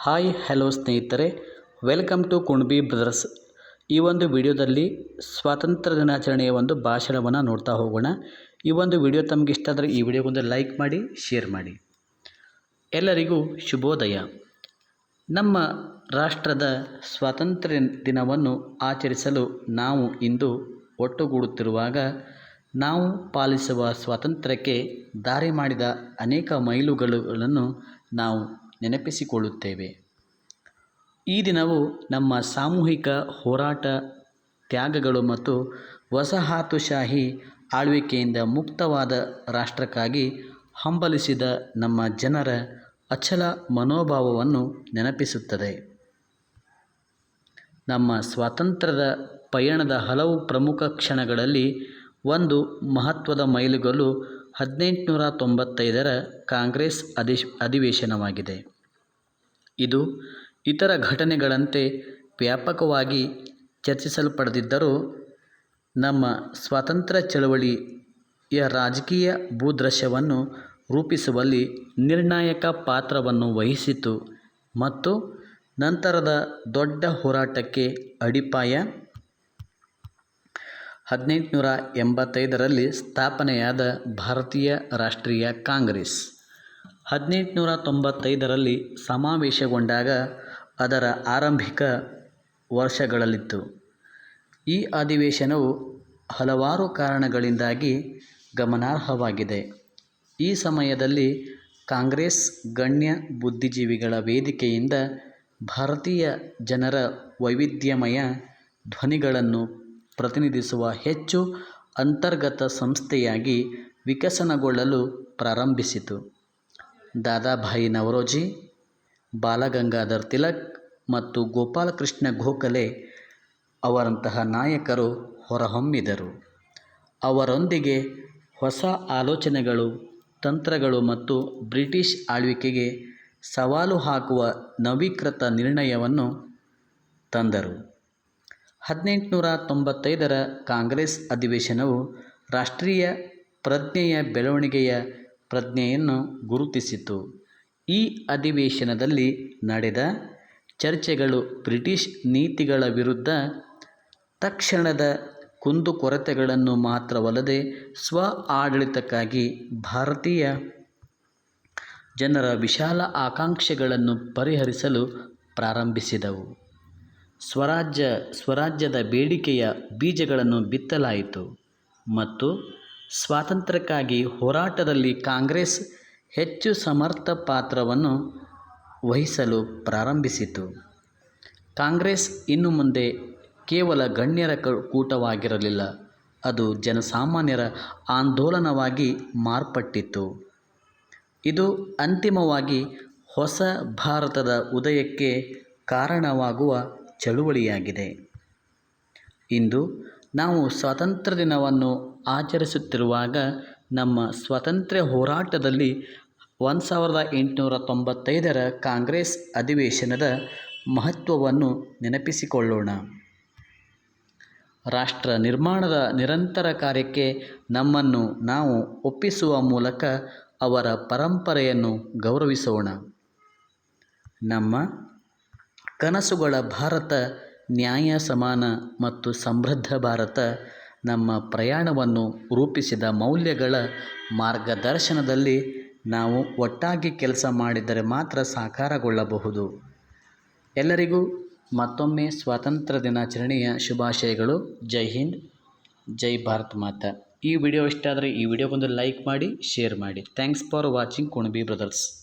Hi, hello ಸ್ನೇಹಿತರೆ. Welcome to Kunbi brothers ಈ ಒಂದು ವಿಡಿಯೋದಲ್ಲಿ ಸ್ವಾತಂತ್ರ್ಯ ದಿನಾಚರಣೆಯ ಒಂದು ಭಾಷಣವನ್ನು ನೋಡ್ತಾ ಹೋಗೋಣ. ಈ ಒಂದು ವಿಡಿಯೋ ತಮಗೆ ಇಷ್ಟ ಆದರೆ ಈ ವಿಡಿಯೋಗೊಂದು ಲೈಕ್ ಮಾಡಿ ಶೇರ್ ಮಾಡಿ. ಎಲ್ಲರಿಗೂ ಶುಭೋದಯ. ನಮ್ಮ ರಾಷ್ಟ್ರದ ಸ್ವಾತಂತ್ರ್ಯ ದಿನವನ್ನು ಆಚರಿಸಲು ನಾವು ಇಂದು ಒಟ್ಟುಗೂಡುತ್ತಿರುವಾಗ ನಾವು ಪಾಲಿಸುವ ಸ್ವಾತಂತ್ರ್ಯಕ್ಕೆ ದಾರಿ ಮಾಡಿದ ಅನೇಕ ಮೈಲುಗಲ್ಲುಗಳನ್ನು ನಾವು ನೆನಪಿಸಿಕೊಳ್ಳುತ್ತೇವೆ. ಈ ದಿನವು ನಮ್ಮ ಸಾಮೂಹಿಕ ಹೋರಾಟ ತ್ಯಾಗಗಳು ಮತ್ತು ವಸಾಹತುಶಾಹಿ ಆಳ್ವಿಕೆಯಿಂದ ಮುಕ್ತವಾದ ರಾಷ್ಟ್ರಕ್ಕಾಗಿ ಹಂಬಲಿಸಿದ ನಮ್ಮ ಜನರ ಅಚಲ ಮನೋಭಾವವನ್ನು ನೆನಪಿಸುತ್ತದೆ. ನಮ್ಮ ಸ್ವಾತಂತ್ರ್ಯದ ಪಯಣದ ಹಲವು ಪ್ರಮುಖ ಕ್ಷಣಗಳಲ್ಲಿ ಒಂದು ಮಹತ್ವದ ಮೈಲುಗಲ್ಲು ಹದಿನೆಂಟುನೂರ ತೊಂಬತ್ತೈದರ ಕಾಂಗ್ರೆಸ್ ಅಧಿಶ್, ಅಧಿವೇಶನವಾಗಿದೆ. ಇದು ಇತರ ಘಟನೆಗಳಂತೆ ವ್ಯಾಪಕವಾಗಿ ಚರ್ಚಿಸಲ್ಪಡದಿದ್ದರೂ ನಮ್ಮ ಸ್ವಾತಂತ್ರ್ಯ ಚಳವಳಿಯ ರಾಜಕೀಯ ಭೂದೃಶ್ಯವನ್ನು ರೂಪಿಸುವಲ್ಲಿ ನಿರ್ಣಾಯಕ ಪಾತ್ರವನ್ನು ವಹಿಸಿತು ಮತ್ತು ನಂತರದ ದೊಡ್ಡ ಹೋರಾಟಕ್ಕೆ ಅಡಿಪಾಯ ಹದಿನೆಂಟುನೂರ ಎಂಬತ್ತೈದರಲ್ಲಿ ಸ್ಥಾಪನೆಯಾದ ಭಾರತೀಯ ರಾಷ್ಟ್ರೀಯ ಕಾಂಗ್ರೆಸ್. ಹದಿನೆಂಟುನೂರ ತೊಂಬತ್ತೈದರಲ್ಲಿ ಸಮಾವೇಶಗೊಂಡಾಗ ಅದರ ಆರಂಭಿಕ ವರ್ಷಗಳಲ್ಲಿತ್ತು. ಈ ಅಧಿವೇಶನವು ಹಲವಾರು ಕಾರಣಗಳಿಂದಾಗಿ ಗಮನಾರ್ಹವಾಗಿದೆ. ಈ ಸಮಯದಲ್ಲಿ ಕಾಂಗ್ರೆಸ್ ಗಣ್ಯ ಬುದ್ಧಿಜೀವಿಗಳ ವೇದಿಕೆಯಿಂದ ಭಾರತೀಯ ಜನರ ವೈವಿಧ್ಯಮಯ ಧ್ವನಿಗಳನ್ನು ಪ್ರತಿನಿಧಿಸುವ ಹೆಚ್ಚು ಅಂತರ್ಗತ ಸಂಸ್ಥೆಯಾಗಿ ವಿಕಸನಗೊಳ್ಳಲು ಪ್ರಾರಂಭಿಸಿತು. ದಾದಾಭಾಯಿ ನವರೋಜಿ, ಬಾಲಗಂಗಾಧರ್ ತಿಲಕ್ ಮತ್ತು ಗೋಪಾಲಕೃಷ್ಣ ಗೋಖಲೆ ಅವರಂತಹ ನಾಯಕರು ಹೊರಹೊಮ್ಮಿದರು. ಅವರೊಂದಿಗೆ ಹೊಸ ಆಲೋಚನೆಗಳು, ತಂತ್ರಗಳು ಮತ್ತು ಬ್ರಿಟಿಷ್ ಆಳ್ವಿಕೆಗೆ ಸವಾಲು ಹಾಕುವ ನವೀಕೃತ ನಿರ್ಣಯವನ್ನು ತಂದರು. ಹದಿನೆಂಟುನೂರ ತೊಂಬತ್ತೈದರ ಕಾಂಗ್ರೆಸ್ ಅಧಿವೇಶನವು ರಾಷ್ಟ್ರೀಯ ಪ್ರಜ್ಞೆಯ ಬೆಳವಣಿಗೆಯ ಪ್ರಜ್ಞೆಯನ್ನು ಗುರುತಿಸಿತು. ಈ ಅಧಿವೇಶನದಲ್ಲಿ ನಡೆದ ಚರ್ಚೆಗಳು ಬ್ರಿಟಿಷ್ ನೀತಿಗಳ ವಿರುದ್ಧ ತಕ್ಷಣದ ಕುಂದುಕೊರತೆಗಳನ್ನು ಮಾತ್ರವಲ್ಲದೆ ಸ್ವ ಆಡಳಿತಕ್ಕಾಗಿ ಭಾರತೀಯ ಜನರ ವಿಶಾಲ ಆಕಾಂಕ್ಷೆಗಳನ್ನು ಪರಿಹರಿಸಲು ಪ್ರಾರಂಭಿಸಿದವು. ಸ್ವರಾಜ್ಯ, ಸ್ವರಾಜ್ಯದ ಬೇಡಿಕೆಯ ಬೀಜಗಳನ್ನು ಬಿತ್ತಲಾಯಿತು ಮತ್ತು ಸ್ವಾತಂತ್ರ್ಯಕ್ಕಾಗಿ ಹೋರಾಟದಲ್ಲಿ ಕಾಂಗ್ರೆಸ್ ಹೆಚ್ಚು ಸಮರ್ಥ ಪಾತ್ರವನ್ನು ವಹಿಸಲು ಪ್ರಾರಂಭಿಸಿತು. ಕಾಂಗ್ರೆಸ್ ಇನ್ನು ಮುಂದೆ ಕೇವಲ ಗಣ್ಯರ ಕೂಟವಾಗಿರಲಿಲ್ಲ. ಅದು ಜನಸಾಮಾನ್ಯರ ಆಂದೋಲನವಾಗಿ ಮಾರ್ಪಟ್ಟಿತು ಇದು ಅಂತಿಮವಾಗಿ ಹೊಸ ಭಾರತದ ಉದಯಕ್ಕೆ ಕಾರಣವಾಗುವ ಚಳುವಳಿಯಾಗಿದೆ. ಇಂದು ನಾವು ಸ್ವಾತಂತ್ರ್ಯ ದಿನವನ್ನು ಆಚರಿಸುತ್ತಿರುವಾಗ ನಮ್ಮ ಸ್ವಾತಂತ್ರ್ಯ ಹೋರಾಟದಲ್ಲಿ ಒಂದು ಸಾವಿರದ ಎಂಟುನೂರ ತೊಂಬತ್ತೈದರ ಕಾಂಗ್ರೆಸ್ ಅಧಿವೇಶನದ ಮಹತ್ವವನ್ನು ನೆನಪಿಸಿಕೊಳ್ಳೋಣ. ರಾಷ್ಟ್ರ ನಿರ್ಮಾಣದ ನಿರಂತರ ಕಾರ್ಯಕ್ಕೆ ನಮ್ಮನ್ನು ನಾವು ಒಪ್ಪಿಸುವ ಮೂಲಕ ಅವರ ಪರಂಪರೆಯನ್ನು ಗೌರವಿಸೋಣ. ನಮ್ಮ ಕನಸುಗಳ ಭಾರತ, ನ್ಯಾಯ ಸಮಾನ ಮತ್ತು ಸಮೃದ್ಧ ಭಾರತ ನಮ್ಮ ಪ್ರಯಾಣವನ್ನು ರೂಪಿಸಿದ ಮೌಲ್ಯಗಳ ಮಾರ್ಗದರ್ಶನದಲ್ಲಿ ನಾವು ಒಟ್ಟಾಗಿ ಕೆಲಸ ಮಾಡಿದರೆ ಮಾತ್ರ ಸಾಕಾರಗೊಳ್ಳಬಹುದು. ಎಲ್ಲರಿಗೂ ಮತ್ತೊಮ್ಮೆ ಸ್ವಾತಂತ್ರ್ಯ ದಿನಾಚರಣೆಯ ಶುಭಾಶಯಗಳು. ಜೈ ಹಿಂದ್, ಜೈ ಭಾರತ್ ಮಾತಾ. ಈ ವಿಡಿಯೋ ಇಷ್ಟ ಆದರೆ ಈ ವಿಡಿಯೋಗೊಂದು ಲೈಕ್ ಮಾಡಿ, ಶೇರ್ ಮಾಡಿ. Thanks for watching Kunbi brothers.